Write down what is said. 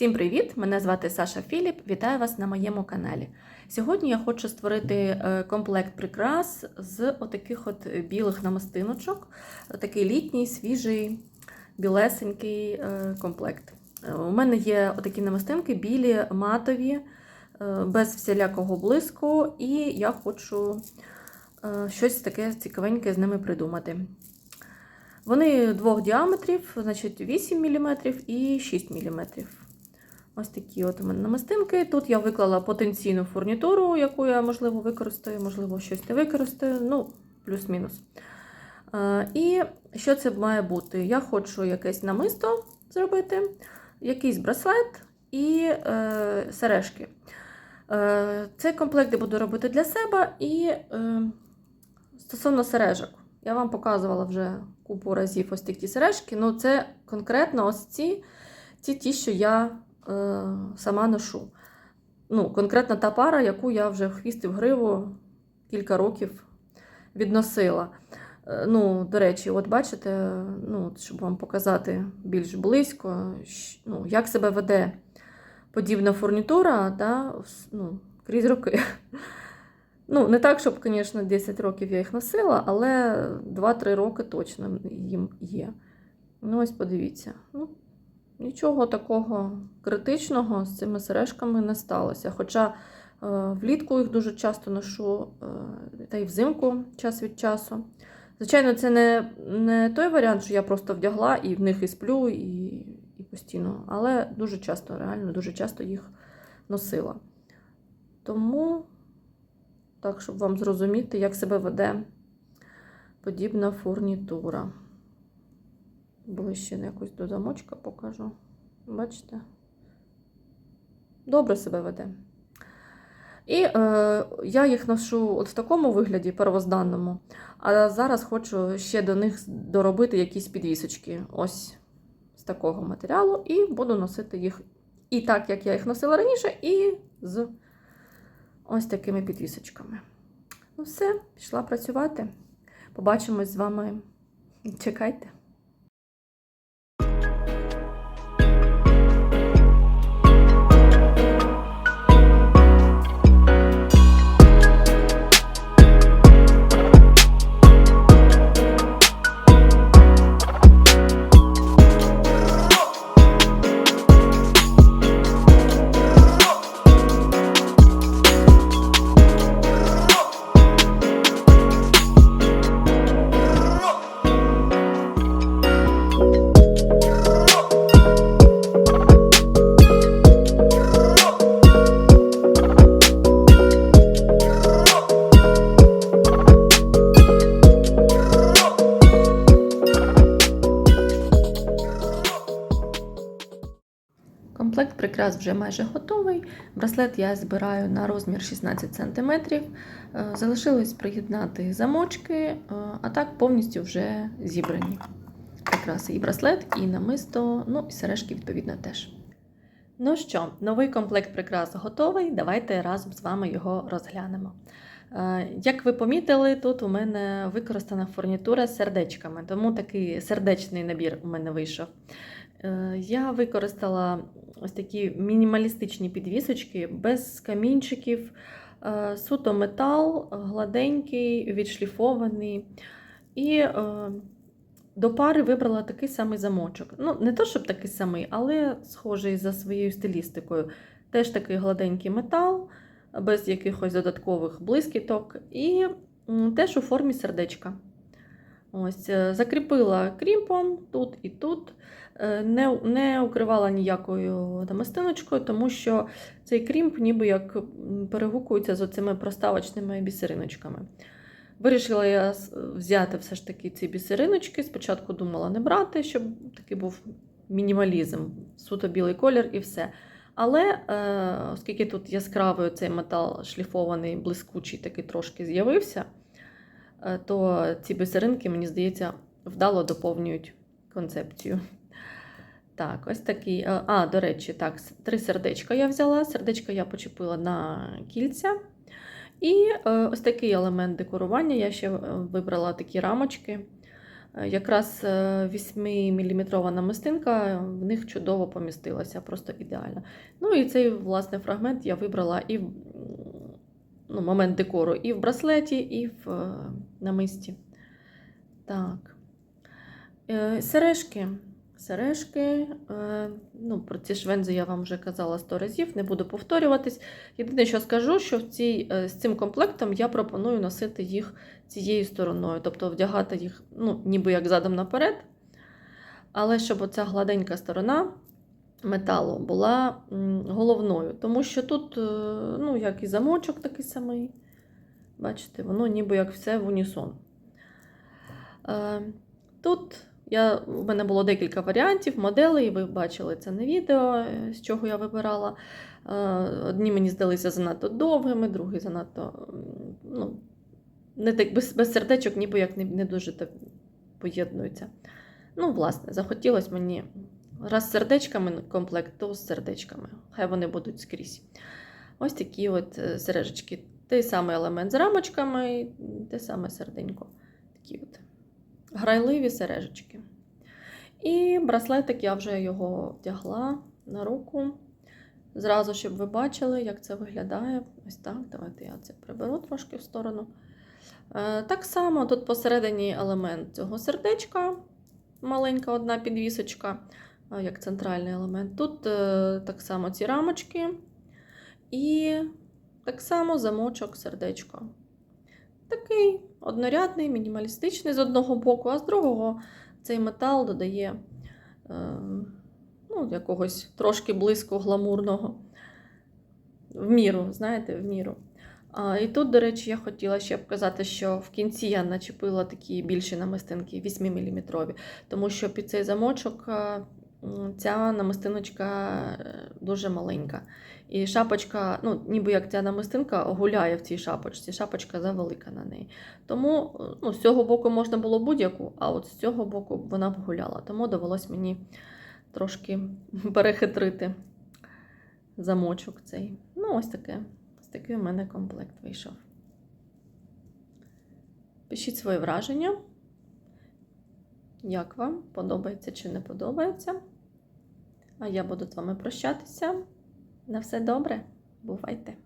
Всім привіт! Мене звати Саша Філіп. Вітаю вас на моєму каналі. Сьогодні я хочу створити е, комплект прикрас з отаких от білих намистиночок. Такий літній, свіжий, білесенький е, комплект. Е, У мене є отакі намистинки, білі, матові, без всілякого блиску, і я хочу щось таке цікавеньке з ними придумати. Вони двох діаметрів, значить 8 мм і 6 мм. Ось такі от у мене намистинки. Тут я виклала потенційну фурнітуру, яку я, можливо, використаю, можливо, щось не використаю, ну, плюс-мінус. Е, І що це має бути? Я хочу якесь намисто зробити, якийсь браслет і е, сережки. Е, Цей комплект я буду робити для себе і е, стосовно сережок. Я вам показувала вже купу разів ось такі сережки. Ну, це конкретно ось ці, ці ті, що я сама ношу. Ну, конкретно та пара, яку я вже в хвіст і в гриву кілька років відносила. Е, ну, до речі, от бачите, ну, щоб вам показати більш близько, ну, як себе веде подібна фурнітура да, ну, крізь роки. Ну, не так, щоб, звісно, 10 років я їх носила, але 2-3 роки точно їм є. Ну, ось подивіться. Ну, нічого такого критичного з цими сережками не сталося. Хоча е, влітку їх дуже часто ношу, е, та й взимку час від часу. Звичайно, це не, не той варіант, що я просто вдягла і в них і сплю, і, і постійно, але дуже часто, реально, дуже часто їх носила. Тому. Так, щоб вам зрозуміти, як себе веде подібна фурнітура. Ближче якось до замочка покажу. Бачите? Добре себе веде. І е, я їх ношу от в такому вигляді первозданному, а зараз хочу ще до них доробити якісь підвісочки. Ось з такого матеріалу, і буду носити їх і так, як я їх носила раніше, і з ось такими підвісочками. Ну, все, пішла працювати. Побачимось з вами. Чекайте. Комплект вже майже готовий. Браслет я збираю на розмір 16 см. Залишилось приєднати замочки, е, а так повністю вже зібрані прикраси. І браслет, і намисто, ну і сережки, відповідно, теж. Ну що, новий комплект прикрас готовий. Давайте разом з вами його розглянемо. Е, Як ви помітили, тут у мене використана фурнітура з сердечками, тому такий сердечний набір у мене вийшов. Е, Я використала ось такі мінімалістичні підвісочки без камінчиків, е, суто метал, гладенький, відшліфований. І е, до пари вибрала такий самий замочок. Ну, не то, щоб такий самий, але схожий за своєю стилістикою. Теж такий гладенький метал, без якихось додаткових блискіток, і теж у формі сердечка. Ось, е, закріпила крімпом тут і тут. Е, Не, не укривала ніякою намистиночкою, тому що цей крімп ніби як перегукується з оцими проставочними бісериночками. Вирішила я взяти все ж таки ці бісериночки. Спочатку думала не брати, щоб такий був мінімалізм, суто білий колір і все. Але е, оскільки тут яскравий цей метал шліфований, блискучий, такий трошки з'явився, то ці бісеринки, мені здається, вдало доповнюють концепцію. Так, ось такий. е, А, до речі, так, три сердечка я взяла. Сердечка я почепила на кільця. І е, ось такий елемент декорування. Я ще е, вибрала такі рамочки Е, Якраз 8-мм намистинка в них чудово помістилася, просто ідеально. Ну і цей власне фрагмент я вибрала і ну, момент декору і в браслеті, і в е, намисті. Так. Е, Сережки. Сережки. е, Ну, про ці швензи я вам вже казала сто разів, не буду повторюватись. Єдине, що скажу, що в цій, з цим комплектом я пропоную носити їх цією стороною, тобто вдягати їх ну, ніби як задом наперед. Але щоб оця гладенька сторона металу була головною. Тому що тут, е, ну, як і замочок такий самий. Бачите, воно ніби як все в унісон. Е, Тут я, у мене було декілька варіантів, моделей, ви бачили це на відео, е, з чого я вибирала. Одні мені здалися занадто довгими, другі занадто ну, не так, без, без сердечок, ніби як не, не дуже поєднуються. Ну, власне, захотілося мені раз сердечками комплект, то з сердечками. Хай вони будуть скрізь. Ось такі от е, сережечки. Той самий елемент з рамочками, і те саме серденько. Такі от грайливі сережечки. І браслетик я вже його вдягла на руку. Зразу, щоб ви бачили, як це виглядає. Ось так. Давайте я це приберу трошки в сторону. Е, Так само тут посередині елемент цього сердечка, маленька одна підвісочка, як центральний елемент. Тут е, так само ці рамочки. І так само замочок сердечко. Такий однорядний, мінімалістичний з одного боку, а з другого цей метал додає е, ну, якогось трошки близько гламурного. В міру, знаєте, в міру. А, і тут, до речі, я хотіла ще показати, що в кінці я начепила такі більші намистинки 8-мм, тому що під цей замочок е, ця намистиночка е, дуже маленька. І шапочка, ну, ніби як ця намистинка гуляє в цій шапочці, шапочка завелика на неї. Тому е, ну, з цього боку можна було будь-яку, а от з цього боку вона б гуляла. Тому довелось мені трошки перехитрити замочок цей. Ну, ось таке. Ось такий у мене комплект вийшов. Пишіть свої враження. Як вам? Подобається чи не подобається? А я буду з вами прощатися. На все добре. Бувайте!